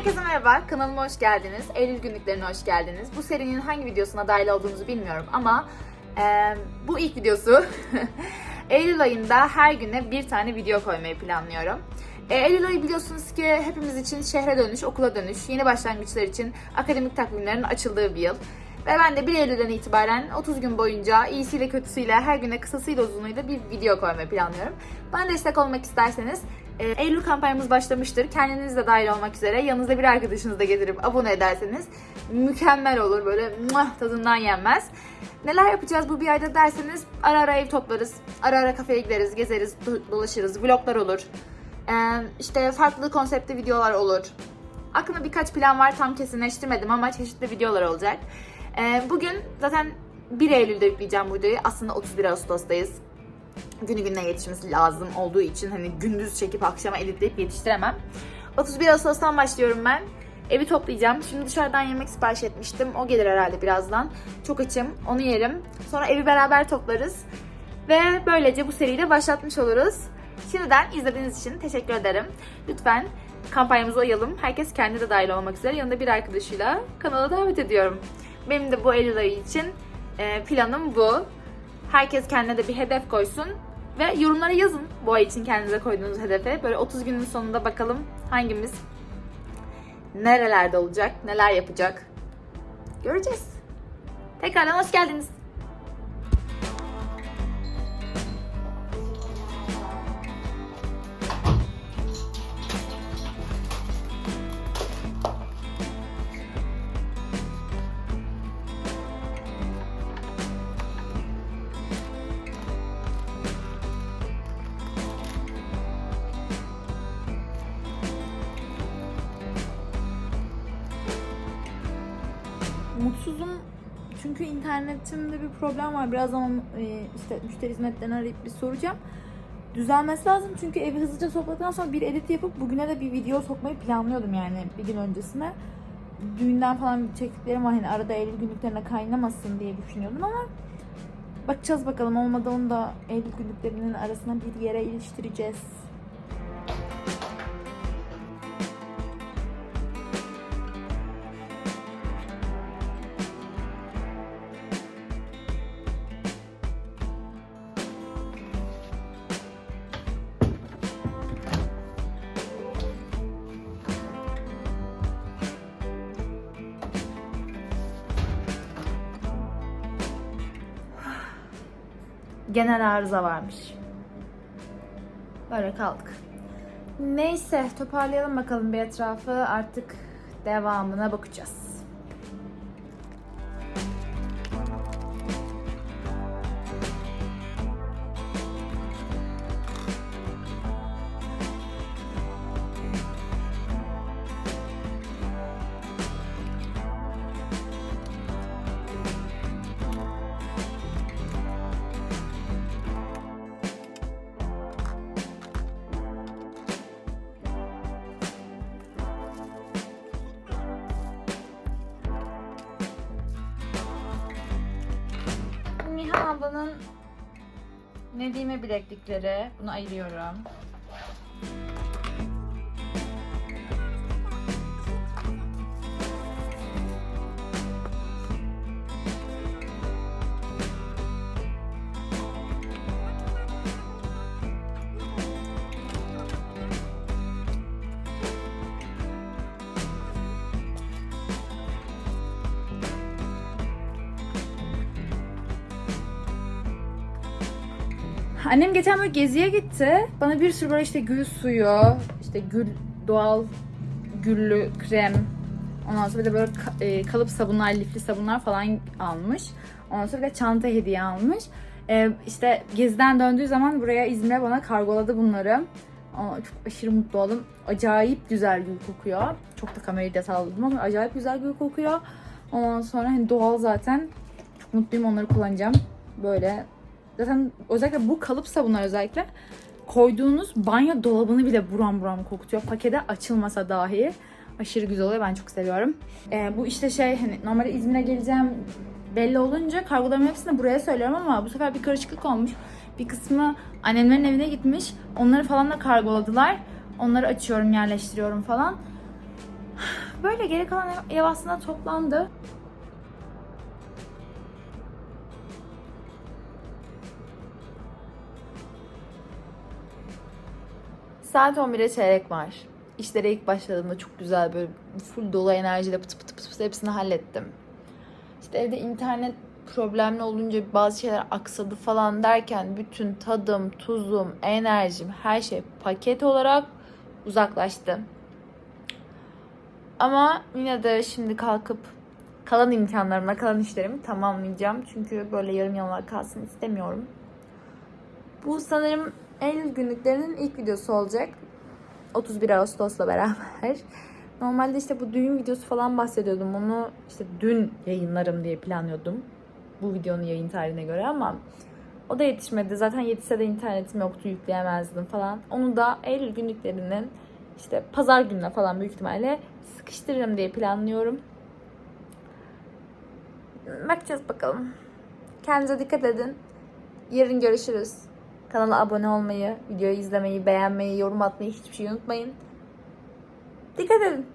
Herkese merhaba, kanalıma hoş geldiniz. Eylül günlüklerine hoş geldiniz. Bu serinin hangi videosuna dahil olduğunuzu bilmiyorum ama e, bu ilk videosu. Eylül ayında her güne bir tane video koymayı planlıyorum. E, Eylül ayı biliyorsunuz ki hepimiz için şehre dönüş, okula dönüş, yeni başlangıçlar için akademik takvimlerin açıldığı bir yıl. Ve ben de 1 Eylül'den itibaren 30 gün boyunca iyisiyle kötüsüyle her güne kısasıyla uzunluğuyla bir video koymayı planlıyorum. Bana destek olmak isterseniz e, Eylül kampanyamız başlamıştır. Kendiniz de dahil olmak üzere yanınızda bir arkadaşınızı da getirip abone ederseniz mükemmel olur. Böyle muah, tadından yenmez. Neler yapacağız bu bir ayda derseniz ara ara ev toplarız. Ara ara kafeye gideriz, gezeriz, do- dolaşırız. Vloglar olur. E, işte farklı konseptli videolar olur. Aklımda birkaç plan var tam kesinleştirmedim ama çeşitli videolar olacak. Ee, bugün zaten 1 Eylül'de yükleyeceğim bu videoyu. Aslında 31 Ağustos'tayız. Günü gününe yetişmesi lazım olduğu için hani gündüz çekip akşama editleyip yetiştiremem. 31 Ağustos'tan başlıyorum ben. Evi toplayacağım. Şimdi dışarıdan yemek sipariş etmiştim. O gelir herhalde birazdan. Çok açım. Onu yerim. Sonra evi beraber toplarız. Ve böylece bu seriyi de başlatmış oluruz. Şimdiden izlediğiniz için teşekkür ederim. Lütfen kampanyamıza uyalım. Herkes kendi de dahil olmak üzere yanında bir arkadaşıyla kanala davet ediyorum. Benim de bu Eylül ayı için e, planım bu. Herkes kendine de bir hedef koysun ve yorumlara yazın bu ay için kendinize koyduğunuz hedefe. Böyle 30 günün sonunda bakalım hangimiz nerelerde olacak, neler yapacak. Göreceğiz. Tekrardan hoş geldiniz. Mutsuzum çünkü internetimde bir problem var. Birazdan e, işte müşteri hizmetlerini arayıp bir soracağım. Düzelmesi lazım çünkü evi hızlıca topladıktan sonra bir edit yapıp bugüne de bir video sokmayı planlıyordum yani bir gün öncesine. Düğünden falan çektiklerim var hani arada Eylül günlüklerine kaynamasın diye düşünüyordum ama bakacağız bakalım olmadı onu da Eylül günlüklerinin arasına bir yere iliştireceğiz. Genel arıza varmış. Böyle kaldık. Neyse toparlayalım bakalım bir etrafı. Artık devamına bakacağız. Nihan ablanın Nedime bileklikleri. Bunu ayırıyorum. Annem geçen böyle geziye gitti. Bana bir sürü böyle işte gül suyu, işte gül doğal güllü krem, ondan sonra bir de böyle e, kalıp sabunlar, lifli sabunlar falan almış. Ondan sonra bir de çanta hediye almış. E, işte geziden döndüğü zaman buraya İzmir'e bana kargoladı bunları. Aa, çok aşırı mutlu oldum. Acayip güzel gül kokuyor. Çok da kamerayı da salladım ama acayip güzel gül kokuyor. Ondan sonra hani doğal zaten. Çok mutluyum onları kullanacağım. Böyle Zaten özellikle bu kalıp sabunlar özellikle koyduğunuz banyo dolabını bile buram buram kokutuyor. Pakete açılmasa dahi aşırı güzel oluyor. Ben çok seviyorum. Ee, bu işte şey hani normalde İzmir'e geleceğim belli olunca kargolarımın hepsini buraya söylüyorum ama bu sefer bir karışıklık olmuş. Bir kısmı annemlerin evine gitmiş. Onları falan da kargoladılar. Onları açıyorum, yerleştiriyorum falan. Böyle geri kalan ev aslında toplandı. Saat 11'e çeyrek var. İşlere ilk başladığımda çok güzel böyle full dolu enerjiyle pıt pıt pıt pıt hepsini hallettim. İşte evde internet problemli olunca bazı şeyler aksadı falan derken bütün tadım, tuzum, enerjim her şey paket olarak uzaklaştı. Ama yine de şimdi kalkıp kalan imkanlarımla kalan işlerimi tamamlayacağım. Çünkü böyle yarım yamalak kalsın istemiyorum. Bu sanırım Eylül günlüklerinin ilk videosu olacak. 31 Ağustos'la beraber. Normalde işte bu düğün videosu falan bahsediyordum. Onu işte dün yayınlarım diye planlıyordum. Bu videonun yayın tarihine göre ama o da yetişmedi. Zaten yetişse de internetim yoktu yükleyemezdim falan. Onu da Eylül günlüklerinin işte pazar gününe falan büyük ihtimalle sıkıştırırım diye planlıyorum. Bakacağız bakalım. Kendinize dikkat edin. Yarın görüşürüz. Kanala abone olmayı, videoyu izlemeyi, beğenmeyi, yorum atmayı hiçbir şey unutmayın. Dikkat edin.